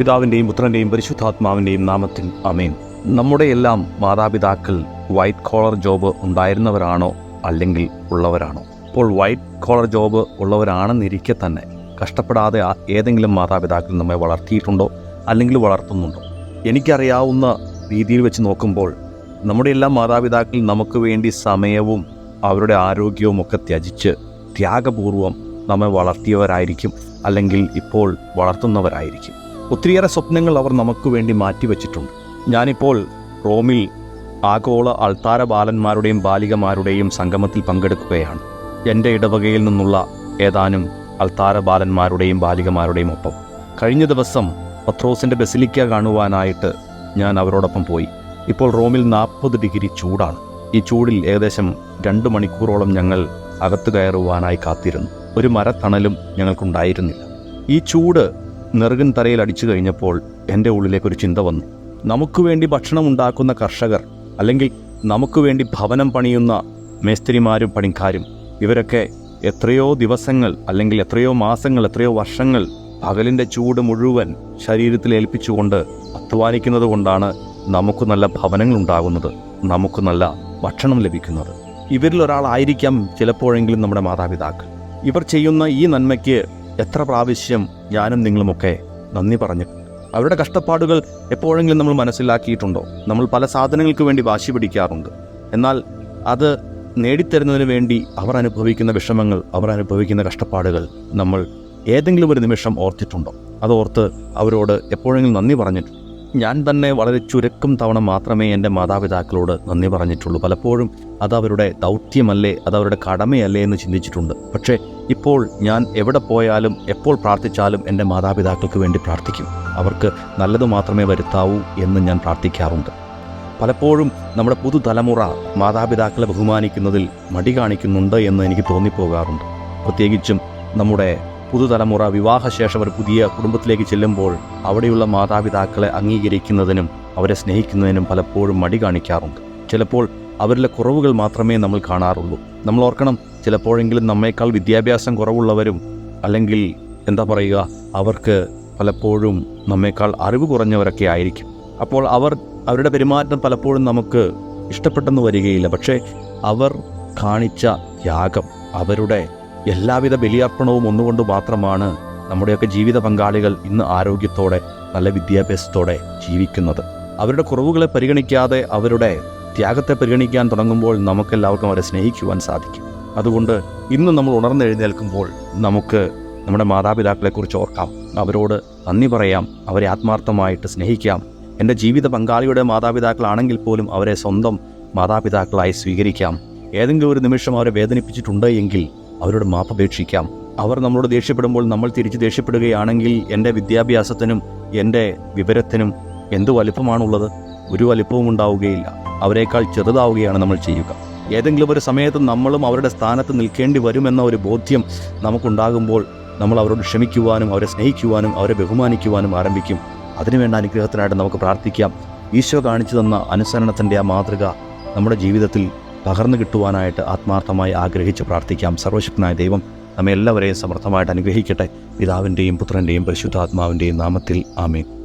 പിതാവിന്റെയും പുത്രന്റെയും പരിശുദ്ധാത്മാവിന്റെയും നാമത്തിൽ അമേൻ നമ്മുടെ എല്ലാം മാതാപിതാക്കൾ വൈറ്റ് കോളർ ജോബ് ഉണ്ടായിരുന്നവരാണോ? അല്ലെങ്കിൽ ഉള്ളവരാണോ? ഇപ്പോൾ വൈറ്റ് കോളർ ജോബ് ഉള്ളവരാണെന്നിരിക്കെ തന്നെ കഷ്ടപ്പെടാതെ ഏതെങ്കിലും മാതാപിതാക്കൾ നമ്മെ വളർത്തിയിട്ടുണ്ടോ? അല്ലെങ്കിൽ വളർത്തുന്നുണ്ടോ? എനിക്കറിയാവുന്ന രീതിയിൽ വെച്ച് നോക്കുമ്പോൾ നമ്മുടെ എല്ലാ മാതാപിതാക്കൾ നമുക്ക് വേണ്ടി സമയവും അവരുടെ ആരോഗ്യവും ഒക്കെ ത്യജിച്ച് ത്യാഗപൂർവം നമ്മെ വളർത്തിയവരായിരിക്കും അല്ലെങ്കിൽ ഇപ്പോൾ വളർത്തുന്നവരായിരിക്കും. ഒത്തിരിയേറെ സ്വപ്നങ്ങൾ അവർ നമുക്ക് വേണ്ടി മാറ്റിവെച്ചിട്ടുണ്ട്. ഞാനിപ്പോൾ റോമിൽ ആഗോള അൾത്താര ബാലന്മാരുടെയും ബാലികമാരുടെയും സംഗമത്തിൽ പങ്കെടുക്കുകയാണ്. എന്റെ ഇടവകയിൽ നിന്നുള്ള ഏതാനും അൾത്താര ബാലന്മാരുടെയും ബാലികമാരുടെയും ഒപ്പം. കഴിഞ്ഞ ദിവസം പത്രോസിന്റെ ബസിലിക്ക കാണുവാനായിട്ട് ഞാൻ അവരോടൊപ്പം പോയി. ഇപ്പോൾ റോമിൽ നാൽപ്പത് ഡിഗ്രി ചൂടാണ്. ഈ ചൂടിൽ ഏകദേശം രണ്ട് മണിക്കൂറോളം ഞങ്ങൾ അകത്തു കയറുവാനായി കാത്തിരുന്നു. ഒരു മരത്തണലും ഞങ്ങൾക്കുണ്ടായിരുന്നില്ല. ഈ ചൂട് നെറുകൻ തറയിൽ അടിച്ചു കഴിഞ്ഞപ്പോൾ എന്റെ ഉള്ളിലേക്കൊരു ചിന്ത വന്നു. നമുക്ക് വേണ്ടി ഭക്ഷണം ഉണ്ടാക്കുന്ന കർഷകർ അല്ലെങ്കിൽ നമുക്ക് വേണ്ടി ഭവനം പണിയുന്ന മേസ്ത്രിമാരും പണിക്കാരും ഇവരൊക്കെ എത്രയോ ദിവസങ്ങൾ അല്ലെങ്കിൽ എത്രയോ മാസങ്ങൾ എത്രയോ വർഷങ്ങൾ പകലിന്റെ ചൂട് മുഴുവൻ ശരീരത്തിൽ ഏൽപ്പിച്ചുകൊണ്ട് അധ്വാനിക്കുന്നത് കൊണ്ടാണ് നമുക്ക് നല്ല ഭവനങ്ങൾ ഉണ്ടാകുന്നത് നമുക്ക് നല്ല ഭക്ഷണം ലഭിക്കുന്നത്. ഇവരിൽ ഒരാളായിരിക്കാം ചിലപ്പോഴെങ്കിലും നമ്മുടെ മാതാപിതാക്കൾ. ഇവർ ചെയ്യുന്ന ഈ നന്മയ്ക്ക് എത്ര പ്രാവശ്യം ഞാനും നിങ്ങളുമൊക്കെ നന്ദി പറഞ്ഞു. അവരുടെ കഷ്ടപ്പാടുകൾ എപ്പോഴെങ്കിലും നമ്മൾ മനസ്സിലാക്കിയിട്ടുണ്ടോ? നമ്മൾ പല സാധനങ്ങൾക്ക് വേണ്ടി വാശി പിടിക്കാറുണ്ട്. എന്നാൽ അത് നേടിത്തരുന്നതിന് വേണ്ടി അവർ അനുഭവിക്കുന്ന വിഷമങ്ങൾ അവർ അനുഭവിക്കുന്ന കഷ്ടപ്പാടുകൾ നമ്മൾ ഏതെങ്കിലും ഒരു നിമിഷം ഓർത്തിട്ടുണ്ടോ? അതോർത്ത് അവരോട് എപ്പോഴെങ്കിലും നന്ദി പറഞ്ഞിട്ടുണ്ടോ? ഞാൻ തന്നെ വളരെ ചുരുക്കം തവണ മാത്രമേ എന്റെ മാതാപിതാക്കളോട് നന്ദി പറഞ്ഞിട്ടുള്ളൂ. പലപ്പോഴും അത് അവരുടെ ദൗത്യമല്ലേ അത് അവരുടെ കടമയല്ലേ എന്ന് ചിന്തിച്ചിട്ടുണ്ട്. പക്ഷേ ഇപ്പോൾ ഞാൻ എവിടെ പോയാലും എപ്പോൾ പ്രാർത്ഥിച്ചാലും എന്റെ മാതാപിതാക്കൾക്ക് വേണ്ടി പ്രാർത്ഥിക്കും. അവർക്ക് നല്ലത് മാത്രമേ വരുത്താവൂ എന്ന് ഞാൻ പ്രാർത്ഥിക്കാറുണ്ട്. പലപ്പോഴും നമ്മുടെ പുതുതലമുറ മാതാപിതാക്കളെ ബഹുമാനിക്കുന്നതിൽ മടി കാണിക്കുന്നുണ്ട് എന്ന് എനിക്ക് തോന്നിപ്പോകാറുണ്ട്. പ്രത്യേകിച്ചും നമ്മുടെ പുതുതലമുറ വിവാഹശേഷം ഒരു പുതിയ കുടുംബത്തിലേക്ക് ചെല്ലുമ്പോൾ അവിടെയുള്ള മാതാപിതാക്കളെ അംഗീകരിക്കുന്നതിനും അവരെ സ്നേഹിക്കുന്നതിനും പലപ്പോഴും മടി കാണിക്കാറുണ്ട്. ചിലപ്പോൾ അവരിലെ കുറവുകൾ മാത്രമേ നമ്മൾ കാണാറുള്ളൂ. നമ്മൾ ഓർക്കണം ചിലപ്പോഴെങ്കിലും നമ്മേക്കാൾ വിദ്യാഭ്യാസം കുറവുള്ളവരും അല്ലെങ്കിൽ എന്താ പറയുക അവർക്ക് പലപ്പോഴും നമ്മേക്കാൾ അറിവ് കുറഞ്ഞവരൊക്കെ ആയിരിക്കും. അപ്പോൾ അവർ അവരുടെ പെരുമാറ്റം പലപ്പോഴും നമുക്ക് ഇഷ്ടപ്പെട്ടെന്ന് വരികയില്ല. പക്ഷേ അവർ കാണിച്ച ത്യാഗം അവരുടെ എല്ലാവിധ ബലിയർപ്പണവും ഒന്നുകൊണ്ട് മാത്രമാണ് നമ്മുടെയൊക്കെ ജീവിത പങ്കാളികൾ ഇന്ന് ആരോഗ്യത്തോടെ നല്ല വിദ്യാഭ്യാസത്തോടെ ജീവിക്കുന്നത്. അവരുടെ കുറവുകളെ പരിഗണിക്കാതെ അവരുടെ ത്യാഗത്തെ പരിഗണിക്കാൻ തുടങ്ങുമ്പോൾ നമുക്കെല്ലാവർക്കും അവരെ സ്നേഹിക്കുവാൻ സാധിക്കും. അതുകൊണ്ട് ഇന്ന് നമ്മൾ ഉണർന്നെഴുന്നേൽക്കുമ്പോൾ നമുക്ക് നമ്മുടെ മാതാപിതാക്കളെക്കുറിച്ച് ഓർക്കാം. അവരോട് നന്ദി പറയാം. അവരെ ആത്മാർത്ഥമായിട്ട് സ്നേഹിക്കാം. എന്റെ ജീവിത പങ്കാളിയുടെ മാതാപിതാക്കളാണെങ്കിൽ പോലും അവരെ സ്വന്തം മാതാപിതാക്കളായി സ്വീകരിക്കാം. ഏതെങ്കിലും ഒരു നിമിഷം അവരെ വേദനിപ്പിച്ചിട്ടുണ്ട് എങ്കിൽ അവരോട് മാപ്പപേക്ഷിക്കാം. അവർ നമ്മളോട് ദേഷ്യപ്പെടുമ്പോൾ നമ്മൾ തിരിച്ച് ദേഷ്യപ്പെടുകയാണെങ്കിൽ എന്റെ വിദ്യാഭ്യാസത്തിനും എന്റെ വിവരത്തിനും എന്ത് വലിപ്പമാണുള്ളത്? ഒരു വലിപ്പവും ഉണ്ടാവുകയില്ല. അവരെക്കാൾ ചെറുതാവുകയാണ് നമ്മൾ ചെയ്യുക. ഏതെങ്കിലും ഒരു സമയത്ത് നമ്മളും അവരുടെ സ്ഥാനത്ത് നിൽക്കേണ്ടി വരുമെന്ന ഒരു ബോധ്യം നമുക്കുണ്ടാകുമ്പോൾ നമ്മൾ അവരോട് ക്ഷമിക്കുവാനും അവരെ സ്നേഹിക്കുവാനും അവരെ ബഹുമാനിക്കുവാനും ആരംഭിക്കും. അതിനുവേണ്ട അനുഗ്രഹത്തിനായിട്ട് നമുക്ക് പ്രാർത്ഥിക്കാം. ഈശോ കാണിച്ചു തന്ന അനുസരണത്തിന്റെ ആ മാതൃക നമ്മുടെ ജീവിതത്തിൽ പകർന്നു കിട്ടുവാനായിട്ട് ആത്മാർത്ഥമായി ആഗ്രഹിച്ച് പ്രാർത്ഥിക്കാം. സർവശക്തനായ ദൈവം നമ്മെ എല്ലാവരെയും സമർത്ഥമായിട്ട് അനുഗ്രഹിക്കട്ടെ. പിതാവിന്റെയും പുത്രന്റെയും പരിശുദ്ധാത്മാവിന്റെയും നാമത്തിൽ ആമേൻ.